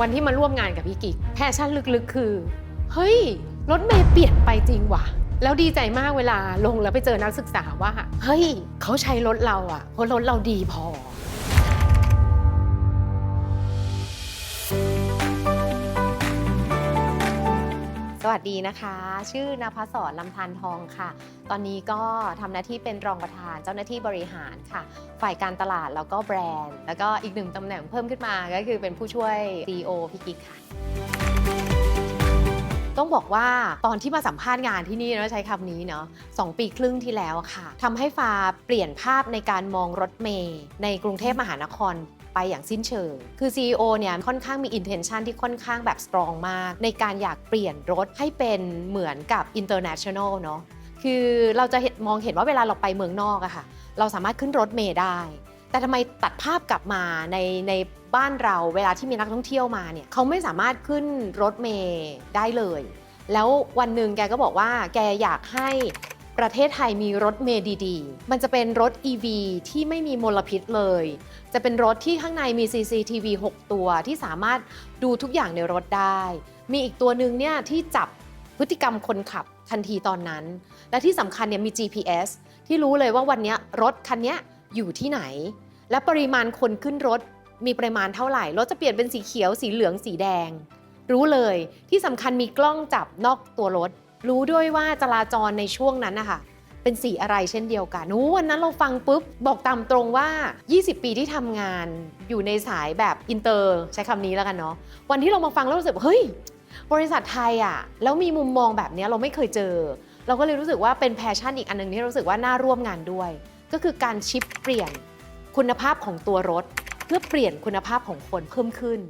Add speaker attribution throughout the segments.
Speaker 1: วันที่มาร่วมงานกับพี่กิ๊กแพชชั่นลึกๆ คือ เฮ้ย รถเมย์เปลี่ยนไปจริงว่ะ แล้วดีใจมากเวลาลงแล้วไปเจอนักศึกษาว่า เฮ้ย เขาใช้รถเราอะเพราะรถเราดีพอ สวัสดีนะคะ ชื่อนภศรลำพานทองค่ะ ตอนนี้ก็ทำหน้าที่เป็นรองประธานเจ้าหน้าที่บริหารค่ะ ฝ่ายการตลาดแล้วก็แบรนด์ แล้วก็อีกหนึ่งตำแหน่งเพิ่มขึ้นมาก็คือเป็นผู้ช่วย CEO พี่กิ๊กค่ะ ต้องบอกว่าตอนที่มาสัมภาษณ์งานที่นี่เนาะใช้คำนี้เนาะสองปีครึ่งที่แล้วค่ะทำให้ฟ้าเปลี่ยนภาพในการมองรถเมย์ในกรุงเทพมหานคร ไปอย่างสิ้นเชิง คือ CEO เนี่ยค่อนข้างมี intention ที่ค่อนข้างแบบ strong มาก ในการอยากเปลี่ยนรถให้เป็นเหมือนกับ international เนาะ คือเราจะเห็นมองเห็นว่าเวลาเราไปเมืองนอกอะค่ะ เราสามารถขึ้นรถเมย์ได้ แต่ทำไมตัดภาพกลับมาในในบ้านเราเวลาที่มีนักท่องเที่ยวมาเนี่ยเขาไม่สามารถขึ้นรถเมย์ได้เลย แล้ววันหนึ่งแกก็บอกว่าแกอยากให้ ประเทศไทยมีรถเมย์ดีๆ มันจะเป็นรถ EV ที่ไม่มีมลพิษเลย จะเป็นรถที่ข้างในมี CCTV 6 ตัวที่สามารถดูทุกอย่างในรถได้ มีอีกตัวหนึ่งเนี่ยที่จับพฤติกรรมคนขับทันทีตอนนั้น และที่สำคัญเนี่ยมี GPS ที่รู้เลยว่าวันนี้รถคันนี้อยู่ที่ไหน และปริมาณคนขึ้นรถมีปริมาณเท่าไหร่ รถจะเปลี่ยนเป็นสีเขียว สีเหลือง สีแดง รู้เลย ที่สำคัญมีกล้องจับนอกตัวรถ รู้ด้วยว่าจราจรในช่วงนั้นนะคะเป็นสีอะไรเช่นเดียวกันนู้วันนั้นเราฟังปุ๊บ บอกตามตรงว่า 20 ปีที่ทำงานอยู่ในสายแบบอินเตอร์ใช้คำนี้แล้วกันเนาะวันที่เรามาฟังแล้วรู้สึกว่าเฮ้ย บริษัทไทยอะแล้วมีมุมมองแบบนี้เราไม่เคยเจอ เราก็เลยรู้สึกว่าเป็นแพชชั่นอีกอันหนึงที่รู้สึกว่าน่าร่วมงานด้วย ก็คือการชิปเปลี่ยนคุณภาพของตัวรถ เพื่อเปลี่ยนคุณภาพของคนเพิ่มขึ้น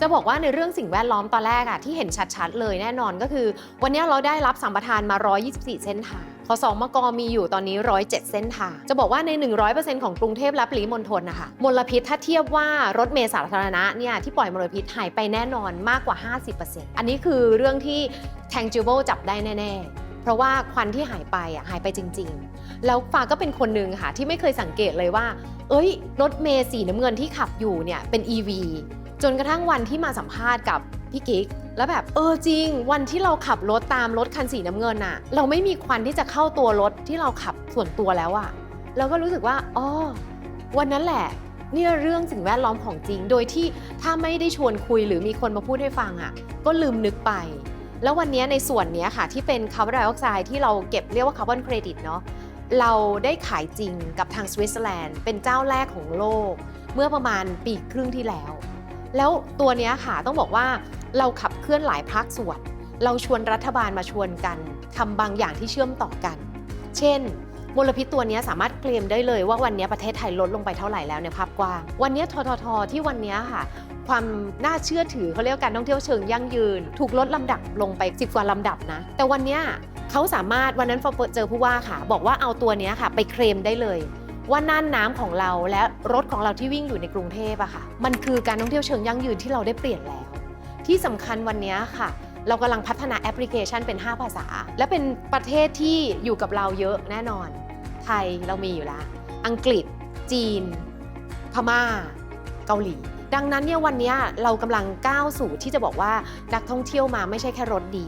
Speaker 1: จะบอกว่าในเรื่องสิ่งแวดล้อมตอนแรกอะที่เห็นชัดๆ เลยแน่นอนก็คือ วันนี้เราได้รับสัมปทานมา 124 เส้นทางขอสองมกมีอยู่ตอนนี้ 107 เส้นทาง จะบอกว่าใน 100%ของกรุงเทพและปริมณฑลนะคะ มลพิษถ้าเทียบว่ารถเมล์สาธารณะเนี่ยที่ปล่อยมลพิษหายไปแน่นอนมากกว่า 50%อันนี้คือเรื่องที่ tangible จับได้แน่ ๆ เพราะว่าควันที่หายไปอะหายไปจริง ๆ แล้วฟ้าก็เป็นคนหนึ่งค่ะที่ไม่เคยสังเกตเลยว่า เอ้ย รถเมล์สีน้ำเงินที่ขับอยู่เนี่ยเป็น EV จนกระทั่งวันที่มาสัมภาษณ์กับพี่กิ๊กแล้วแบบเออจริง วันที่เราขับรถตามรถคันสีน้ำเงินอะเราไม่มีควันที่จะเข้าตัวรถที่เราขับส่วนตัวแล้วอะเราก็รู้สึกว่าอ๋อวันนั้นแหละเนี่ยเรื่องสิ่งแวดล้อมของจริง โดยที่ถ้าไม่ได้ชวนคุยหรือมีคนมาพูดให้ฟังอะก็ลืมนึกไป แล้ววันนี้ในส่วนนี้ค่ะที่เป็นคาร์บอนไดออกไซด์ที่เราเก็บเรียกว่าคาร์บอนเครดิตเนาะเราได้ขายจริงกับทางสวิตเซอร์แลนด์เป็นเจ้าแรกของโลก เมื่อประมาณปีครึ่งที่แล้ว แล้วตัวนี้ค่ะต้องบอกว่าเราขับเคลื่อนหลายภาคส่วน เราชวนรัฐบาลมาชวนกันทำบางอย่างที่เชื่อมต่อกัน เช่นมลพิษตัวนี้สามารถเคลมได้เลยว่าวันนี้ประเทศไทยลดลงไปเท่าไหร่แล้วในภาพกว้าง วันนี้ททท ที่วันนี้ค่ะ ความน่าเชื่อถือเขาเรียกการท่องเที่ยวเชิงยั่งยืน ถูกลดลำดับลงไป 10 กว่าลำดับนะ แต่วันนี้เขาสามารถวันนั้นฟอเจอผู้ว่าค่ะ บอกว่าเอาตัวนี้ค่ะ ไปเคลมได้เลย ว่าน่านน้ำของเราและรถของเราที่วิ่งอยู่ในกรุงเทพอะค่ะ มันคือการท่องเที่ยวเชิงยั่งยืนที่เราได้เปลี่ยนแล้ว ที่สำคัญวันนี้ค่ะ เรากำลังพัฒนาแอปพลิเคชันเป็น 5 ภาษา และเป็นประเทศที่อยู่กับเราเยอะแน่นอน ไทยเรามีอยู่แล้วอังกฤษ จีน พม่า เกาหลี ดังนั้นเนี่ยวันนี้เรากำลังก้าวสู่ที่จะบอกว่านักท่องเที่ยวมาไม่ใช่แค่รถดี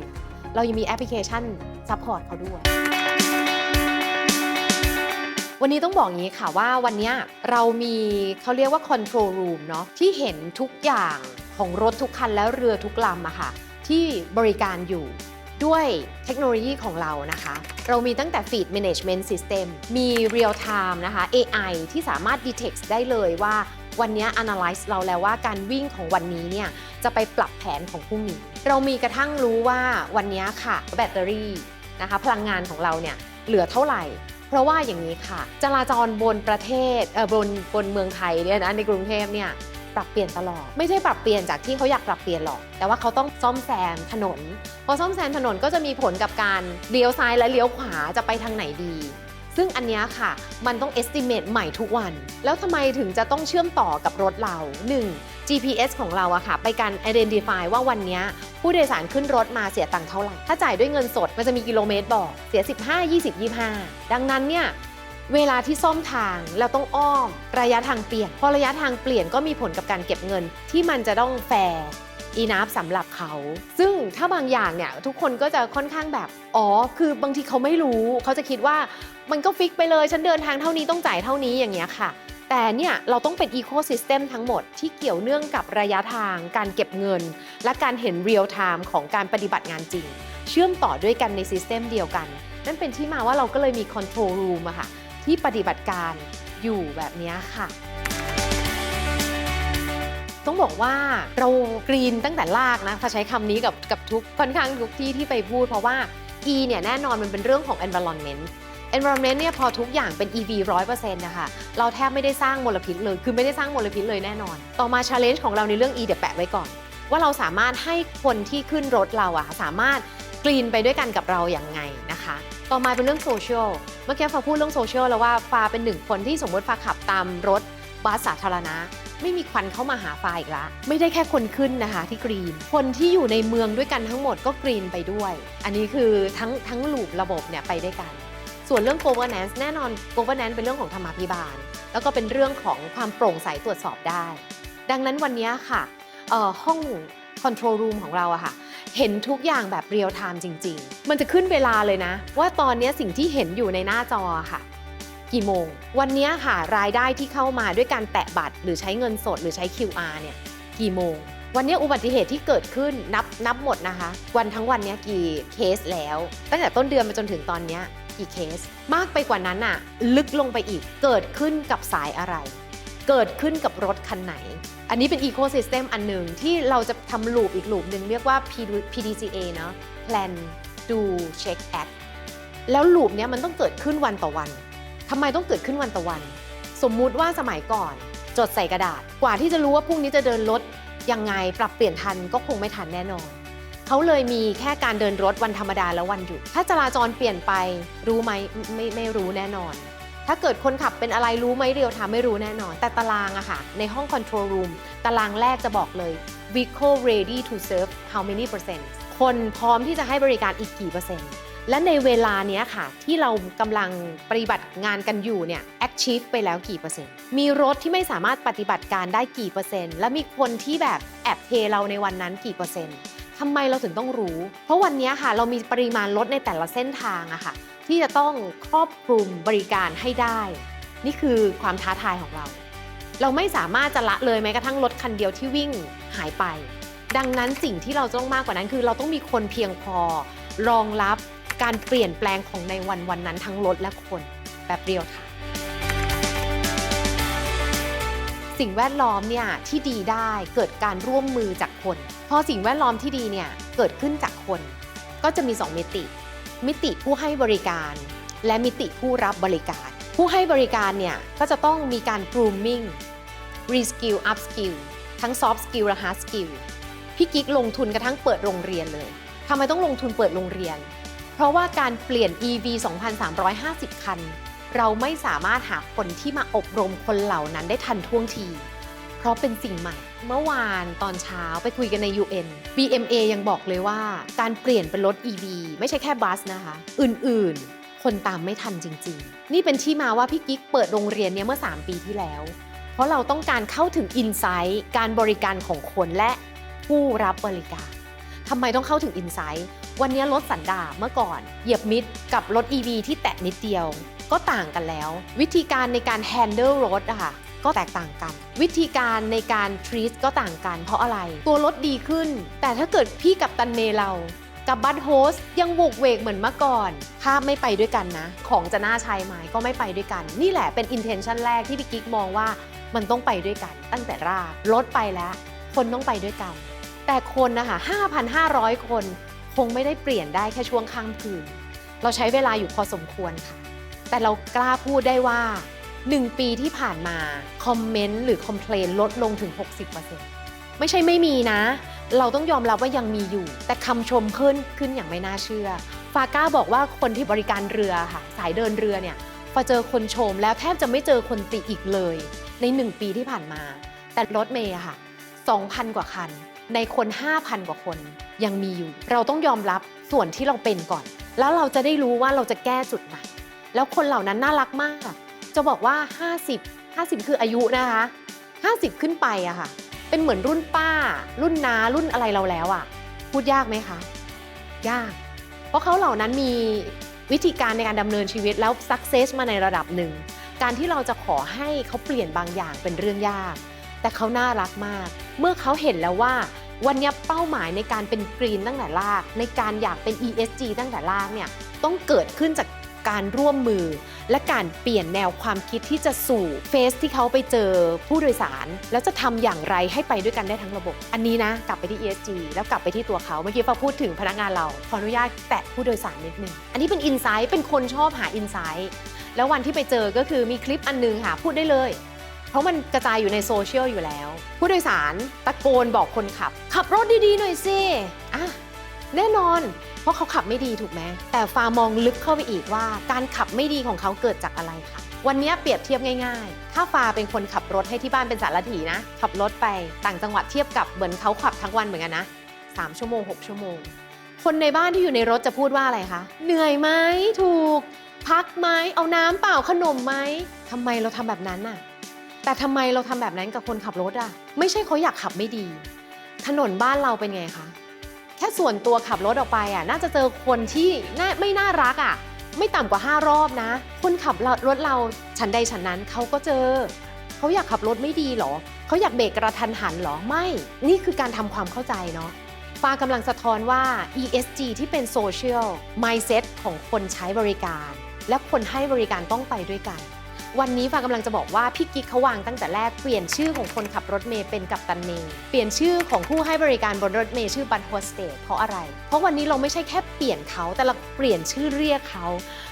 Speaker 1: เรายังมีแอปพลิเคชันซัพพอร์ตเขาด้วย วันนี้ต้องบอกอย่างนี้ค่ะว่าวันนี้เรามีเขาเรียกว่า control room เนาะที่เห็นทุกอย่างของรถทุกคันและเรือทุกลำอะค่ะที่บริการอยู่ด้วยเทคโนโลยีของเรานะคะ เรามีตั้งแต่ Feed Management System มี Real Time นะคะ AI ที่สามารถ detect ได้เลยว่าวันนี้ analyze เราแล้วว่าการวิ่งของวันนี้เนี่ยจะไปปรับแผนของพรุ่งนี้ เรามีกระทั่งรู้ว่าวันนี้ค่ะแบตเตอรี่นะคะพลังงานของเราเนี่ยเหลือเท่าไหร่ เพราะว่าอย่างนี้ค่ะ จราจรบนประเทศเออบนบนเมืองไทยเนี่ยนะในกรุงเทพเนี่ยปรับเปลี่ยนตลอด ไม่ใช่ปรับเปลี่ยนจากที่เขาอยากปรับเปลี่ยนหรอก แต่ว่าเขาต้องซ่อมแซมถนน พอซ่อมแซมถนนก็จะมีผลกับการเลี้ยวซ้ายและเลี้ยวขวาจะไปทางไหนดี ซึ่งอันนี้ค่ะ มันต้อง estimate ใหม่ทุกวัน แล้วทำไมถึงจะต้องเชื่อมต่อกับรถเรา 1. GPS ของเราอะค่ะ ไปการ identify ว่าวันนี้ผู้โดยสารขึ้นรถมาเสียตังค์เท่าไหร่ ถ้าจ่ายด้วยเงินสดมันจะมีกิโลเมตรบอก เสีย 15 20 25 ดังนั้นเนี่ยเวลาที่ซ่อมทางเราต้องอ้อม ระยะทางเปลี่ยน พอระยะทางเปลี่ยนก็มีผลกับการเก็บเงินที่มันจะต้องแฟร์ อีนับสำหรับเขา ซึ่งถ้าบางอย่างเนี่ยทุกคนก็จะค่อนข้างแบบ อ๋อ คือบางทีเขาไม่รู้ เขาจะคิดว่ามันก็ฟิกไปเลย ฉันเดินทางเท่านี้ต้องจ่ายเท่านี้อย่างเงี้ยค่ะ แต่เนี่ยเราต้องเป็นอีโค y ิสเต็มทั้งหมดที่เกี่ยวเนื่องกับระยะทาง การเก็บเงิน และการเห็นเรียลไทม์ของการปฏิบัติงานจริง เชื่อมต่อด้วยกันในซิสเต็มเดียวกัน นั่นเป็นที่มาว่าเราก็เลยมีคอนโทรลรูมอะค่ะที่ปฏิบัติการอยู่แบบเนี้ยค่ะ ต้องบอกว่าเรากรีนตั้งแต่ลากนะถ้าใช้คำนี้กับกับทุกค่อนข้างทุกที่ที่ไปพูดเพราะว่า E เนี่ยแน่นอนมันเป็นเรื่องของ environment environment เนี่ยพอทุกอย่างเป็น EV 100%นะคะเราแทบไม่ได้สร้างมลพิษเลย คือไม่ได้สร้างมลพิษเลยแน่นอน ต่อมา challenge ของเราในเรื่อง E เดี๋ยวแปะไว้ก่อน ว่าเราสามารถให้คนที่ขึ้นรถเราอะสามารถกรีนไปด้วยกันกับเราอย่างไงนะคะ ต่อมาเป็นเรื่องโซเชียลเมื่อกี้ฟ้าพูดเรื่องโซเชียลแล้วว่าฟ้าเป็นหนึ่งคนที่สมมติฟ้าขับตามรถบัสสาธารณะ ไม่มีควันเข้ามาหาฟ้าอีกละ ไม่ได้แค่คนขึ้นนะคะที่กรีน คนที่อยู่ในเมืองด้วยกันทั้งหมดก็กรีนไปด้วย อันนี้คือทั้งทั้งลูประบบเนี่ยไปด้วยกัน ส่วนเรื่อง governance แน่นอน governance เป็นเรื่องของธรรมาภิบาล แล้วก็เป็นเรื่องของความโปร่งใสตรวจสอบได้ ดังนั้นวันนี้ค่ะห้อง control room ของเราอะค่ะเห็นทุกอย่างแบบเรียลไทม์จริง ๆ มันจะขึ้นเวลาเลยนะ ว่าตอนนี้สิ่งที่เห็นอยู่ในหน้าจอค่ะ กี่โมง วันนี้ค่ะรายได้ที่เข้ามาด้วยการแตะบัตร หรือใช้เงินสดหรือใช้ QR เนี่ยกี่โมง วันนี้อุบัติเหตุที่เกิดขึ้นนับนับหมดนะคะ วันทั้งวันนี้กี่เคสแล้ว ตั้งแต่ต้นเดือนมาจนถึงตอนนี้กี่เคส มากไปกว่านั้นอะลึกลงไปอีกเกิดขึ้นกับสายอะไร เกิดขึ้นกับรถคันไหน อันนี้เป็นอีโค y ิสเต็มอันหนึ่งที่เราจะทำลูปอีกลูปหนึ่งเรียกว่า PDCA เนาะ Plan Do Check Act แล้วลูปเนี้ยมันต้องเกิดขึ้นวันต่อวัน ทำไมต้องเกิดขึ้นวันต่อวัน สมมุติว่าสมัยก่อน จดใส่กระดาษ กว่าที่จะรู้ว่าพรุ่งนี้จะเดินรถยังไงปรับเปลี่ยนทันก็คงไม่ทันแน่นอนเขาเลยมีแค่การเดินรถวันธรรมดาและวันหยุด ถ้าจราจรเปลี่ยนไปรู้ไหมไม่ไม่รู้แน่นอน ถ้าเกิดคนขับเป็นอะไรรู้ไหมเรียวทำไม่รู้แน่นอน แต่ตารางอะค่ะ ในห้อง control room ตารางแรกจะบอกเลย vehicle ready to serve how many percent คนพร้อมที่จะให้บริการอีกกี่เปอร์เซ็นต์ และในเวลาเนี้ยค่ะ ที่เรากำลังปฏิบัติงานกันอยู่เนี่ย achieve ไปแล้วกี่เปอร์เซ็นต์ มีรถที่ไม่สามารถปฏิบัติการได้กี่เปอร์เซ็นต์ และมีคนที่แบบแอบเทเราในวันนั้นกี่เปอร์เซ็นต์ทำไมเราถึงต้องรู้ เพราะวันเนี้ยค่ะ เรามีปริมาณรถในแต่ละเส้นทางอะค่ะ ที่จะต้องครอบคลุมบริการให้ได้ นี่คือความท้าทายของเรา เราไม่สามารถจะละเลยแม้กระทั่งรถคันเดียวที่วิ่งหายไป ดังนั้นสิ่งที่เราต้องมากกว่านั้นคือ เราต้องมีคนเพียงพอรองรับ การเปลี่ยนแปลงของในวันวันนั้นทั้งรถและคนแบบเรียวค่ะ สิ่งแวดล้อมเนี่ยที่ดีได้เกิดการร่วมมือจากคน พอสิ่งแวดล้อมที่ดีเนี่ยเกิดขึ้นจากคน ก็จะมี 2 มิติ มิติผู้ให้บริการ และมิติผู้รับบริการ ผู้ให้บริการเนี่ยก็จะต้องมีการ grooming reskill upskill ทั้ง soft skill และ hard skill พี่กิ๊กลงทุนกระทั่งเปิดโรงเรียนเลยทำไมต้องลงทุนเปิดโรงเรียน เพราะว่าการเปลี่ยน EV 2,350 คัน เราไม่สามารถหาคนที่มาอบรมคนเหล่านั้นได้ทันท่วงที เพราะเป็นสิ่งใหม่ เมื่อวานตอนเช้าไปคุยกันใน UN BMA ยังบอกเลยว่า การเปลี่ยนเป็นรถ EV ไม่ใช่แค่บัสนะคะ อื่นๆ คนตามไม่ทันจริง ๆ นี่เป็นที่มาว่าพี่กิ๊กเปิดโรงเรียนเนี้ยเมื่อ 3 ปีที่แล้ว เพราะเราต้องการเข้าถึงอินไซต์การบริการของคนและผู้รับบริการทำไมต้องเข้าถึงอินไซต์ วันนี้รถสันดาเมื่อก่อน เหยียบมิดกับรถ EV ที่แตะนิดเดียว ก็ต่างกันแล้ว วิธีการในการ handle รถอะค่ะก็แตกต่างกัน วิธีการในการ treat ก็ต่างกัน เพราะอะไร ตัวรถดีขึ้น แต่ถ้าเกิดพี่กับตันเมเรากับบัตโฮสยังโวกเวกเหมือนเมื่อก่อน ภาพไม่ไปด้วยกันนะ ของจะน่าใช้ไหมก็ไม่ไปด้วยกัน นี่แหละเป็น intention แรกที่พี่กิ๊กมองว่ามันต้องไปด้วยกัน ตั้งแต่รากรถไปแล้ว คนต้องไปด้วยกัน แต่คนนะคะ5,500 คน คงไม่ได้เปลี่ยนได้แค่ช่วงข้ามคืน เราใช้เวลาอยู่พอสมควรค่ะ แต่เรากล้าพูดได้ว่า 1 ปีที่ผ่านมา คอมเมนต์หรือคอมเพลนลดลงถึง 60%ไม่ใช่ไม่มีนะ เราต้องยอมรับว่ายังมีอยู่ แต่คำชมขึ้นขึ้นอย่างไม่น่าเชื่อ ฟาก้าบอกว่าคนที่บริการเรือค่ะ สายเดินเรือเนี่ยพอเจอคนชมแล้วแทบจะไม่เจอคนติอีกเลย ใน 1 ปีที่ผ่านมา แต่รถเมย์ค่ะ 2,000 กว่าคัน ในคน 5,000 กว่าคนยังมีอยู่ เราต้องยอมรับส่วนที่เราเป็นก่อน แล้วเราจะได้รู้ว่าเราจะแก้จุดไหน แล้วคนเหล่านั้นน่ารักมาก จะบอกว่า 50 50 คืออายุนะคะ 50 ขึ้นไปอะค่ะ เป็นเหมือนรุ่นป้า รุ่นน้ารุ่นอะไรเราแล้วอะพูดยากไหมคะ ยาก เพราะเขาเหล่านั้นมีวิธีการในการดำเนินชีวิตแล้วสักเซสมาในระดับหนึ่ง การที่เราจะขอให้เขาเปลี่ยนบางอย่างเป็นเรื่องยาก แต่เขาน่ารักมาก เมื่อเขาเห็นแล้วว่าวันนี้เป้าหมายในการเป็นกรีนตั้งแต่แรกในการอยากเป็น ESG ตั้งแต่แรกเนี่ยต้องเกิดขึ้นจากการร่วมมือ และการเปลี่ยนแนวความคิดที่จะสู่เฟสที่เขาไปเจอผู้โดยสาร แล้วจะทำอย่างไรให้ไปด้วยกันได้ทั้งระบบ อันนี้นะ กลับไปที่ ESG แล้วกลับไปที่ตัวเขาเมื่อกี้ฟ้าพูดถึงพนักงานเรา ขออนุญาตแตะผู้โดยสารนิดนึงอันนี้เป็นอินไซต์เป็นคนชอบหาอินไซต์แล้ววันที่ไปเจอก็คือมีคลิปอันนึงค่ะพูดได้เลย เพราะมันกระจายอยู่ในโซเชียลอยู่แล้ว ผู้โดยสารตะโกนบอกคนขับ ขับรถดีๆหน่อยสิอะแน่นอน เพราะเขาขับไม่ดีถูกไหมแต่ฟามองลึกเข้าไปอีกว่า การขับไม่ดีของเขาเกิดจากอะไรคะวันนี้เปรียบเทียบง่ายๆ ถ้าฟาเป็นคนขับรถให้ที่บ้านเป็นสารถีนะ ขับรถไปต่างจังหวัดเทียบกับเหมือนเขาขับทั้งวันเหมือนกันนะ3ชั่วโมง 6 ชั่วโมง คนในบ้านที่อยู่ในรถจะพูดว่าอะไรคะ เหนื่อยไหมถูก พักไหมเอาน้ำเปล่าขนมไหมทำไมเราทำแบบนั้นน่ะ แต่ทำไมเราทำแบบนั้นกับคนขับรถอะไม่ใช่เขาอยากขับไม่ดี ถนนบ้านเราเป็นไงคะแค่ส่วนตัวขับรถออกไปอะน่าจะเจอคนที่น่าไม่น่ารักอะไม่ต่ำกว่า 5 รอบนะ คนขับรถเราฉันใดฉันนั้นเขาก็เจอ เขาอยากขับรถไม่ดีหรอ เขาอยากเบรกกระทันหันหรอ ไม่ นี่คือการทำความเข้าใจเนาะฟ้ากำลังสะท้อนว่า ESG ที่เป็น Social Mindset ของคนใช้บริการ และคนให้บริการต้องไปด้วยกัน วันนี้ฟ้ากำลังจะบอกว่าพี่กิ๊กเขาวางตั้งแต่แรกเปลี่ยนชื่อของคนขับรถเมย์เป็นกัปตันเมย์เปลี่ยนชื่อของผู้ให้บริการบนรถเมย์ชื่อบันโฮสเตสเพราะอะไร เพราะวันนี้เราไม่ใช่แค่เปลี่ยนเขาแต่เราเปลี่ยนชื่อเรียกเขา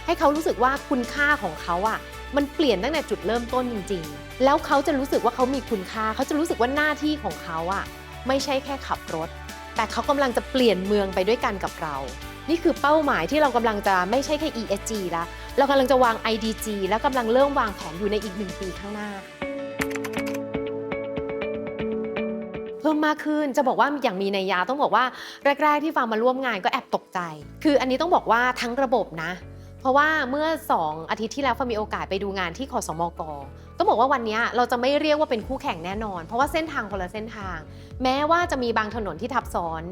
Speaker 1: ให้เขารู้สึกว่าคุณค่าของเขาอะมันเปลี่ยนตั้งแต่จุดเริ่มต้นจริง ๆ แล้วเขาจะรู้สึกว่าเขามีคุณค่า เขาจะรู้สึกว่าหน้าที่ของเขาอะไม่ใช่แค่ขับรถ แต่เขากำลังจะเปลี่ยนเมืองไปด้วยกันกับเรา นี่คือเป้าหมายที่เรากำลังจะไม่ใช่แค่ ESG ละเรากำลังจะวาง IDG แล้วกำลังเริ่มวางแผนอยู่ในอีกหนึ่งปีข้างหน้า เพิ่มมากขึ้นจะบอกว่าอย่างมีนัยยะต้องบอกว่าแรก ๆ ที่ฟังมาร่วมงานก็แอบตกใจ คืออันนี้ต้องบอกว่าทั้งระบบนะ เพราะว่าเมื่อ 2 อาทิตย์ที่แล้วฟังมีโอกาสไปดูงานที่ขอสมกต้องบอกว่าวันนี้เราจะไม่เรียกว่าเป็นคู่แข่งแน่นอน เพราะว่าเส้นทางคนละเส้นทาง แม้ว่าจะมีบางถนนที่ทับซ้อน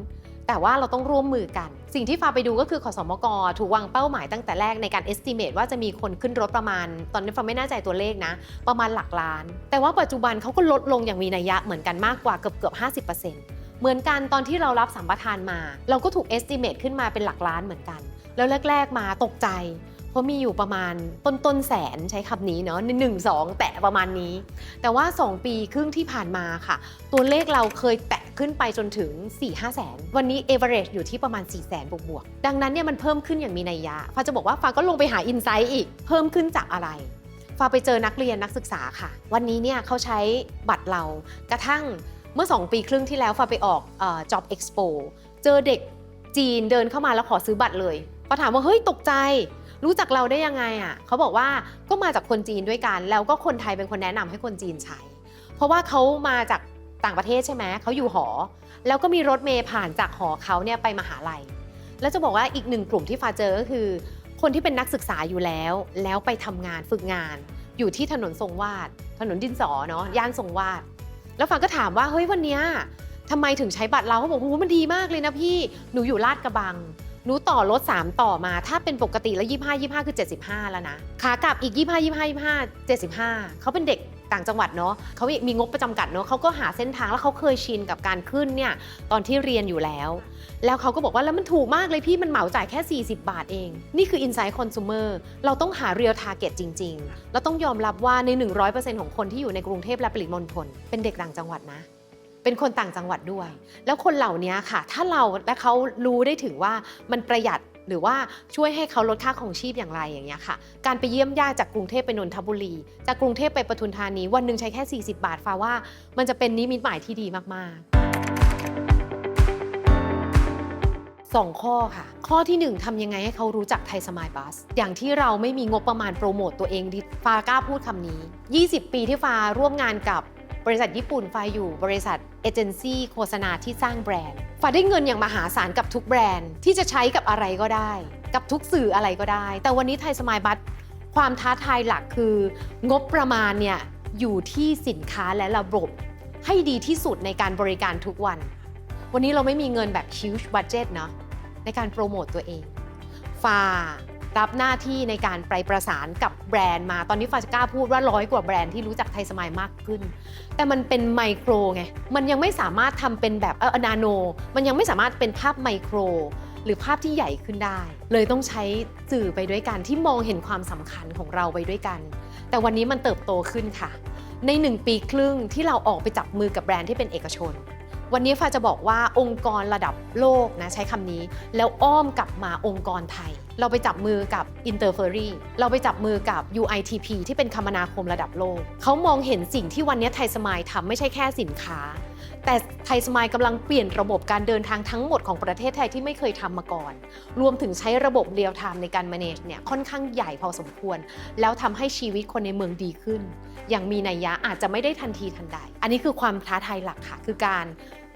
Speaker 1: แต่ว่าเราต้องร่วมมือกัน สิ่งที่ฟ้าไปดูก็คือขอสมกถูกวางเป้าหมายตั้งแต่แรกในการ estimate ว่าจะมีคนขึ้นรถประมาณ ตอนนี้ฟ้าไม่แน่ใจตัวเลขนะ ประมาณหลักล้าน แต่ว่าปัจจุบันเขาก็ลดลงอย่างมีนัยยะเหมือนกันมากกว่าเกือบเกือบ 50%เหมือนกันตอนที่เรารับสัมปทานมา เราก็ถูก estimate ขึ้นมาเป็นหลักล้านเหมือนกัน แล้วแรก ๆ มาตกใจ เพราะมีอยู่ประมาณต้นต้นแสนใช้คำนี้เนาะหนึ่งสองแตะประมาณนี้ แต่ว่า 2 ปีครึ่งที่ผ่านมาค่ะ ตัวเลขเราเคยแตะขึ้นไปจนถึง 4 5แสน วันนี้ average อยู่ที่ประมาณ 4 แสนบวกบวกๆดังนั้นเนี่ยมันเพิ่มขึ้นอย่างมีนัยยะฟ้าจะบอกว่าฟ้าก็ลงไปหา i n s i ซ h ์อีก เพิ่มขึ้นจากอะไรฟ้าไปเจอนักเรียนนักศึกษาค่ะ วันนี้เนี่ยเขาใช้บัตรเรากระทั่งเมื่อ 2 ปีครึ่งที่แล้วฟ้าไปออกเอ่อ job expo เจอเด็กจีนเดินเข้ามาแล้วขอซื้อบัตรเลยฟ้าถามว่าเฮ้ยตกใจ รู้จักเราได้ยังไงอะเขาบอกว่าก็มาจากคนจีนด้วยกัน แล้วก็คนไทยเป็นคนแนะนำให้คนจีนใช้ เพราะว่าเขามาจากต่างประเทศใช่ไหมเขาอยู่หอ แล้วก็มีรถเมย์ผ่านจากหอเขาเนี่ยไปมหาลัย แล้วจะบอกว่าอีกหนึ่งกลุ่มที่ฟ้าเจอก็คือ คนที่เป็นนักศึกษาอยู่แล้ว แล้วไปทำงานฝึกงาน อยู่ที่ถนนทรงวาด ถนนดินสอเนาะย่านทรงวาด แล้วฟ้าก็ถามว่าเฮ้ยวันเนี้ยทำไมถึงใช้บัตรเราเขาบอกโอ้โหมันดีมากเลยนะพี่หนูอยู่ลาดกระบัง หนูต่อรถ3 ต่อมา ถ้าเป็นปกติแล้ว25 25 คือ 75 แล้วนะขากลับอีก 25 25 25 75 เขาเป็นเด็กต่างจังหวัดเนาะเขามีงบประจำกัดเนาะเขาก็หาเส้นทางแล้วเขาเคยชินกับการขึ้นเนี่ยตอนที่เรียนอยู่แล้ว แล้วเขาก็บอกว่าแล้วมันถูกมากเลยพี่มันเหมาจ่ายแค่ 40 บาทเอง นี่คือ Insight Consumer เราต้องหา Real Target จริง ๆ แล้วต้องยอมรับว่าใน 100%ของคนที่อยู่ในกรุงเทพและปริมณฑลเป็นเด็กต่างจังหวัดนะ เป็นคนต่างจังหวัดด้วย แล้วคนเหล่านี้ค่ะ ถ้าเราและเขารู้ได้ถึงว่ามันประหยัดหรือว่าช่วยให้เขาลดค่าของชีพอย่างไรอย่างเงี้ยค่ะ การไปเยี่ยมญาติจากกรุงเทพไปนนทบุรี จากกรุงเทพไปปทุมธานี วันหนึ่งใช้แค่ 40 บาทฟ้าว่า มันจะเป็นนิมิตหมายที่ดีมากๆสองข้อค่ะ ข้อทีหนึ่1ทำยังไงให้เขารู้จักไทยสมายบัส อย่างที่เราไม่มีงบประมาณโปรโมตตัวเองดิฟ้ากล้าพูดคำนี้ 20 ปีที่ฟ้าร่วมงานกับ บริษัทญี่ปุ่นฟ้าอยู่บริษัทเอเจนซี่โฆษณาที่สร้างแบรนด์ฟ้าได้เงินอย่างมหาศาลกับทุกแบรนด์ที่จะใช้กับอะไรก็ได้ กับทุกสื่ออะไรก็ได้ แต่วันนี้ไทยสมายบัสความท้าทายหลักคือ งบประมาณเนี่ยอยู่ที่สินค้าและระบบให้ดีที่สุดในการบริการทุกวัน วันนี้เราไม่มีเงินแบบ huge budget เนาะในการโปรโมตตัวเองฟา รับหน้าที่ในการไปประสานกับแบรนด์มาตอนนี้ฟาจะกล้าพูดว่าร้อยกว่าแบรนด์ที่รู้จักไทยสมายมากขึ้น แต่มันเป็นไมโครไงมันยังไม่สามารถทำเป็นแบบเออนาโน มันยังไม่สามารถเป็นภาพไมโคร หรือภาพที่ใหญ่ขึ้นได้ เลยต้องใช้สื่อไปด้วยกันที่มองเห็นความสำคัญของเราไปด้วยกัน แต่วันนี้มันเติบโตขึ้นค่ะ ใน 1 ปีครึ่งที่เราออกไปจับมือกับแบรนด์ที่เป็นเอกชน วันนี้ฟ้าจะบอกว่าองค์กรระดับโลกนะใช้คำนี้ แล้วอ้อมกลับมาองค์กรไทย เราไปจับมือกับ i n t e r f e r y เราไปจับมือกับ UITP ที่เป็นคมนาคมระดับโลก เขามองเห็นสิ่งที่วันนี้ไทยสมายทำไม่ใช่แค่สินค้า แต่ไทยสมายกำลังเปลี่ยนระบบการเดินทางทั้งหมดของประเทศไทยที่ไม่เคยทำมาก่อน รวมถึงใช้ระบบเรียลไทม์ในการ manage เนี่ยค่อนข้างใหญ่พอสมควร แล้วทำให้ชีวิตคนในเมืองดีขึ้น อย่างมีนัยยะอาจจะไม่ได้ทันทีทันใด อันนี้คือความท้าทายหลักค่ะคือการ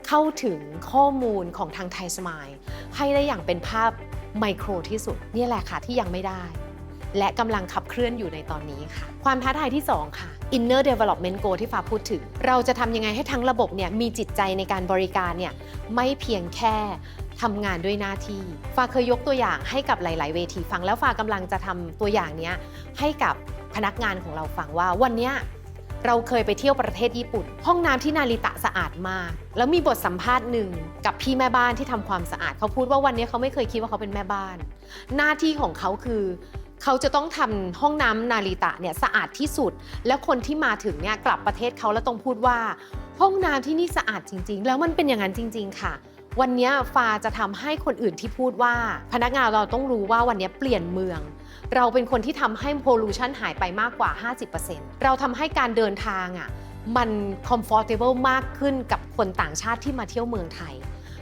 Speaker 1: เข้าถึงข้อมูลของทางไทยสมายให้ได้อย่างเป็นภาพไมโครที่สุด นี่แหละค่ะที่ยังไม่ได้ และกำลังขับเคลื่อนอยู่ในตอนนี้ค่ะ ความท้าทายที่ 2 ค่ะ inner development goal ที่ฟ้าพูดถึง เราจะทำยังไงให้ทั้งระบบเนี่ยมีจิตใจในการบริการเนี่ยไม่เพียงแค่ทำงานด้วยหน้าที่ฟ้าเคยยกตัวอย่างให้กับหลาย ๆ เวทีฟังแล้วฟ้ากำลังจะทำตัวอย่างเนี้ยให้กับพนักงานของเราฟังว่าวันเนี้ย เราเคยไปเที่ยวประเทศญี่ปุ่น ห้องน้ำที่นาริตะสะอาดมาก แล้วมีบทสัมภาษณ์หนึ่งกับพี่แม่บ้านที่ทำความสะอาด เขาพูดว่าวันนี้เขาไม่เคยคิดว่าเขาเป็นแม่บ้าน หน้าที่ของเขาคือเขาจะต้องทำห้องน้ำนาริตะเนี่ยสะอาดที่สุด แล้วคนที่มาถึงเนี่ยกลับประเทศเขาแล้วต้องพูดว่า ห้องน้ำที่นี่สะอาดจริง ๆ แล้วมันเป็นอย่างนั้นจริง ๆ ค่ะวันนี้ฟาจะทำให้คนอื่นที่พูดว่า พนักงานเราต้องรู้ว่าวันนี้เปลี่ยนเมือง เราเป็นคนที่ทำให้โพลูชันหายไปมากกว่า 50%เราทำให้การเดินทางอะมัน comfortable มากขึ้นกับคนต่างชาติที่มาเที่ยวเมืองไทย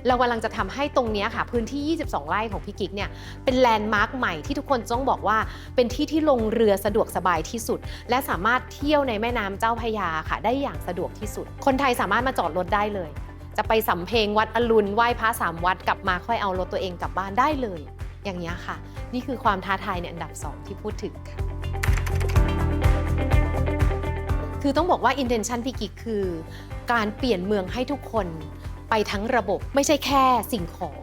Speaker 1: เรากำลังจะทำให้ตรงนี้ค่ะ พื้นที่ 22 ไร่ของพี่กิ๊กเนี่ย เป็นแลนด์มาร์คใหม่ที่ทุกคนต้องบอกว่า เป็นที่ที่ลงเรือสะดวกสบายที่สุด และสามารถเที่ยวในแม่น้ำเจ้าพยาค่ะ ได้อย่างสะดวกที่สุด คนไทยสามารถมาจอดรถได้เลย จะไปสำเพ็งวัดอรุณไหว้พระสามวัดกลับมาค่อยเอารถตัวเองกลับบ้านได้เลย อย่างนี้ค่ะ นี่คือความท้าทายในอันดับ 2 ที่พูดถึงค่ะ คือต้องบอกว่า intention พี่กิ๊กคือ การเปลี่ยนเมืองให้ทุกคนไปทั้งระบบไม่ใช่แค่สิ่งของ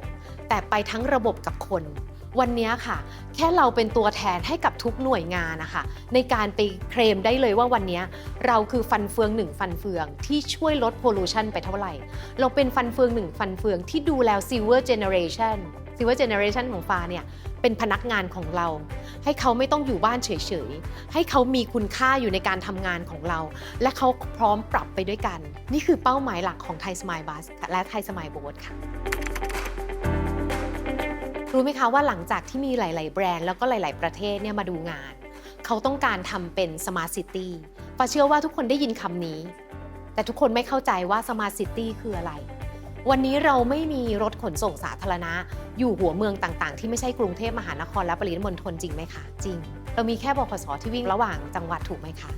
Speaker 1: แต่ไปทั้งระบบกับคน วันนี้ค่ะ แค่เราเป็นตัวแทนให้กับทุกหน่วยงานนะคะในการไปเคลมได้เลยว่าวันนี้เราคือฟันเฟืองหนึ่งฟันเฟืองที่ช่วยลด pollution ไปเท่าไหร่ เราเป็นฟันเฟืองหนึ่งฟันเฟืองที่ดูแล silver generation silver generation ของฟ้าเนี่ยเป็นพนักงานของเรา ให้เขาไม่ต้องอยู่บ้านเฉยๆ ให้เขามีคุณค่าอยู่ในการทำงานของเรา และเขาพร้อมปรับไปด้วยกัน นี่คือเป้าหมายหลักของไทยสมายบัสและไทยสมายโบสค่ะรู้ไหมคะว่าหลังจากที่มีหลาย ๆ แบรนด์แล้วก็หลาย ๆ ประเทศเนี่ยมาดูงาน เขาต้องการทำเป็น Smart City ฟ้ปาเชื่อว่าทุกคนได้ยินคำนี้ แต่ทุกคนไม่เข้าใจว่า Smart City คืออะไร วันนี้เราไม่มีรถขนส่งสาธารณะ อยู่หัวเมืองต่างๆ ที่ไม่ใช่กรุงเทพมหานครและปริมณฑลจริงไหมคะจริง เรามีแค่บขสที่วิ่งระหว่างจังหวัดถูกไหมคะ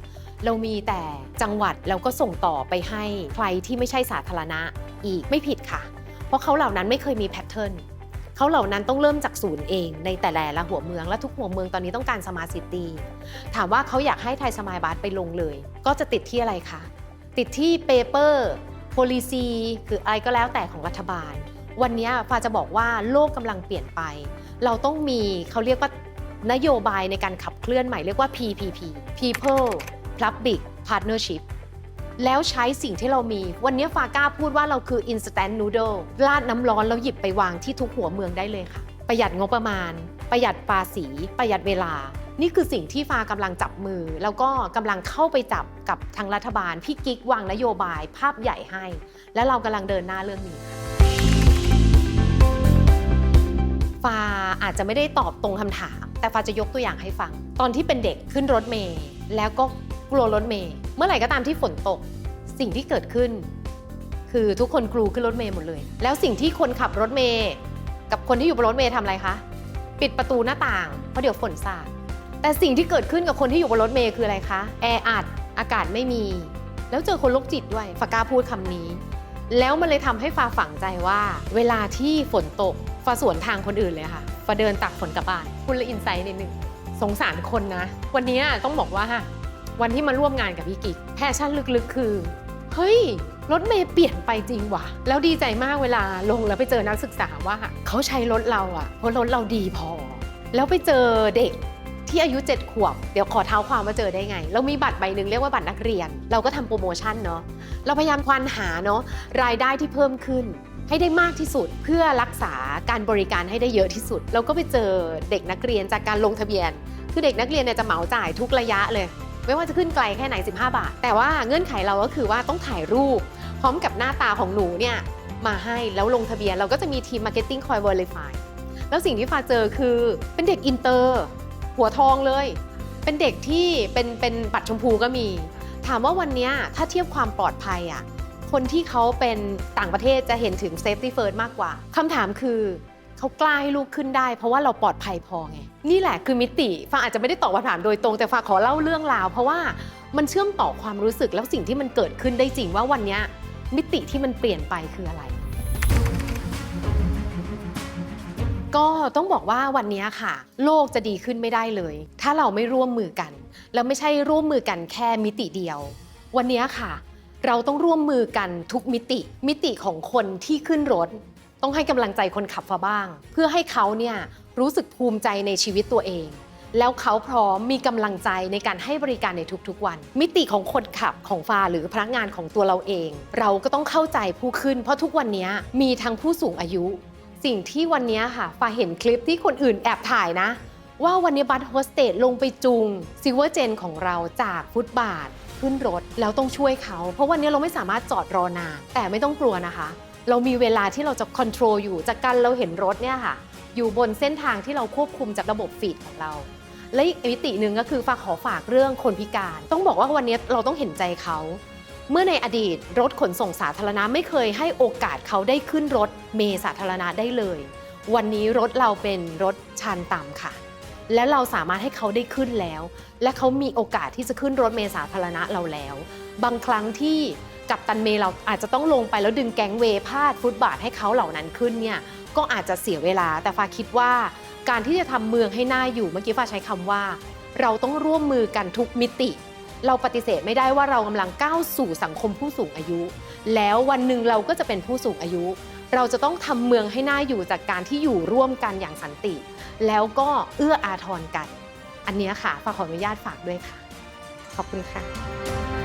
Speaker 1: เรามีแต่จังหวัดแล้วก็ส่งต่อไปให้ใครที่ไม่ใช่สาธารณะอีกไม่ผิดค่ะ เพราะเขาเหล่านั้นไม่เคยมีแพทเทิร์นเขาเหล่านั้นต้องเริ่มจากศูนย์เอง ในแต่ละหัวเมืองและทุกหัวเมืองตอนนี้ต้องการสมาร์ทซิตี้ถามว่าเขาอยากให้ไทยสมายบัสไปลงเลย ก็จะติดที่อะไรคะติดที่เปเปอร์ โพลิซีคืออะไรก็แล้วแต่ของรัฐบาล วันนี้ฟ้าจะบอกว่าโลกกำลังเปลี่ยนไป เราต้องมีเขาเรียกว่านโยบายในการขับเคลื่อนใหม่เรียกว่า PPP People Public Partnership แล้วใช้สิ่งที่เรามี วันนี้ฟาก้าพูดว่าเราคือ instant noodle ราดน้ำร้อนแล้วหยิบไปวางที่ทุกหัวเมืองได้เลยค่ะ ประหยัดงบประมาณ ประหยัดภาษี ประหยัดเวลา นี่คือสิ่งที่ฟ้ากำลังจับมือ แล้วก็กำลังเข้าไปจับกับทางรัฐบาลพี่กิ๊กวางนโยบายภาพใหญ่ให้ และเรากำลังเดินหน้าเรื่องนี้ค่ะฟาอาจจะไม่ได้ตอบตรงคำถาม แต่ฟ้าจะยกตัวอย่างให้ฟัง ตอนที่เป็นเด็กขึ้นรถเมล์แล้วก็กลัวรถเมล์เมื่อไหร่ก็ตามที่ฝนตก สิ่งที่เกิดขึ้น คือทุกคนกลูขึ้นรถเมล์หมดเลย แล้วสิ่งที่คนขับรถเมล์กับคนที่อยู่บนรถเมล์ทำอะไรคะ ปิดประตูหน้าต่างเพราะเดี๋ยวฝนสาด แต่สิ่งที่เกิดขึ้นกับคนที่อยู่บนรถเมล์คืออะไรคะ แออัด อากาศไม่มี แล้วเจอคนโรคจิตด้วยฟาก้าพูดคำนี้ แล้วมันเลยทำให้ฟ้าฝังใจว่า เวลาที่ฝนตกฟ้าสวนทางคนอื่นเลยค่ะฟ้าเดินตักฝนกลับบ้าน คุณละอินไซต์นิดนึงสงสารคนนะ วันนี้ต้องบอกว่า วันที่มาร่วมงานกับพี่กิ๊กแพชชั่นลึกๆ คือ เฮ้ยรถเมย์เปลี่ยนไปจริงว่ะ แล้วดีใจมากเวลาลงแล้วไปเจอนักศึกษาว่า เขาใช้รถเราอะเพราะรถเราดีพอ แล้วไปเจอเด็ก ที่อายุ 7 ขวบ เดี๋ยวขอเท้าความว่าเจอได้ไง เรามีบัตรใบหนึ่งเรียกว่าบัตรนักเรียน เราก็ทำโปรโมชั่นเนาะเราพยายามควานหาเนาะรายได้ที่เพิ่มขึ้น ให้ได้มากที่สุดเพื่อรักษาการบริการให้ได้เยอะที่สุด เราก็ไปเจอเด็กนักเรียนจากการลงทะเบียน คือเด็กนักเรียนเนี่ยจะเหมาจ่ายทุกระยะเลย ไม่ว่าจะขึ้นไกลแค่ไหน 15 บาท แต่ว่าเงื่อนไขเราก็คือว่าต้องถ่ายรูป พร้อมกับหน้าตาของหนูเนี่ยมาให้แล้วลงทะเบียนเราก็จะมีทีมมาร์เก็ตติ้งคอย Verify แล้วสิ่งที่ฟ้าเจอคือเป็นเด็กอินเตอร์ หัวทองเลย เป็นเด็กที่เป็นเป็นบัตรชมพูก็มี ถามว่าวันนี้ถ้าเทียบความปลอดภัยอะคนที่เขาเป็นต่างประเทศจะเห็นถึง safety first มากกว่าคำถามคือเขากล้าให้ลูกขึ้นได้ เพราะว่าเราปลอดภัยพอไง นี่แหละคือมิติฟ้าอาจจะไม่ได้ตอบคำถามโดยตรงแต่ฟ้าขอเล่าเรื่องราว เพราะว่ามันเชื่อมต่อความรู้สึกแล้วสิ่งที่มันเกิดขึ้นได้จริงว่าวันนี้มิติที่มันเปลี่ยนไปคืออะไร ก็ต้องบอกว่าวันนี้ค่ะ โลกจะดีขึ้นไม่ได้เลย ถ้าเราไม่ร่วมมือกัน แล้วไม่ใช่ร่วมมือกันแค่มิติเดียว วันนี้ค่ะ เราต้องร่วมมือกันทุกมิติ มิติของคนที่ขึ้นรถ ต้องให้กำลังใจคนขับฟ้าบ้าง เพื่อให้เขาเนี่ยรู้สึกภูมิใจในชีวิตตัวเอง แล้วเขาพร้อมมีกำลังใจในการให้บริการในทุกๆวัน มิติของคนขับของฟ้าหรือพนักงานของตัวเราเอง เราก็ต้องเข้าใจผู้ขึ้น เพราะทุกวันนี้มีทั้งผู้สูงอายุ สิ่งที่วันนี้ค่ะฟ้าเห็นคลิปที่คนอื่นแอบถ่ายนะ ว่าวันนี้บัสโฮสเตสลงไปจูงซิเวอร์เจนของเราจากฟุตบาทขึ้นรถแล้วต้องช่วยเขา เพราะวันนี้เราไม่สามารถจอดรอนาน แต่ไม่ต้องกลัวนะคะ เรามีเวลาที่เราจะค o n t r o l อยู่ จากการเราเห็นรถเนี่ยค่ะ อยู่บนเส้นทางที่เราควบคุมจากระบบฟีดของเรา และอีกมิติหนึ่งก็คือฝากขอฝากเรื่องคนพิการ ต้องบอกว่าวันนี้เราต้องเห็นใจเขา เมื่อในอดีตรถขนส่งสาธารณะไม่เคยให้โอกาสเขาได้ขึ้นรถเมสาธารณะได้เลย วันนี้รถเราเป็นรถชันต่ำค่ะ และเราสามารถให้เขาได้ขึ้นแล้ว และเขามีโอกาสที่จะขึ้นรถเมสาธารณะเราแล้ว บางครั้งที่กับตันเมเราอาจจะต้องลงไปแล้วดึงแก๊งเวพาดฟุตบาทให้เขาเหล่านั้นขึ้นเนี่ยก็อาจจะเสียเวลา แต่ฟ้าคิดว่าการที่จะทำเมืองให้หน่าอยู่เมื่อกี้ฟ้าใช้คำว่า เราต้องร่วมมือกันทุกมิติ เราปฏิเสธไม่ได้ว่าเรากำลังก้าวสู่สังคมผู้สูงอายุ แล้ววันหนึ่งเราก็จะเป็นผู้สูงอายุ เราจะต้องทำเมืองให้น่าอยู่จากการที่อยู่ร่วมกันอย่างสันติ แล้วก็เอื้ออาทรกัน อันเนี้ยค่ะฝากขออนุญาตฝากด้วยค่ะ ขอบคุณค่ะ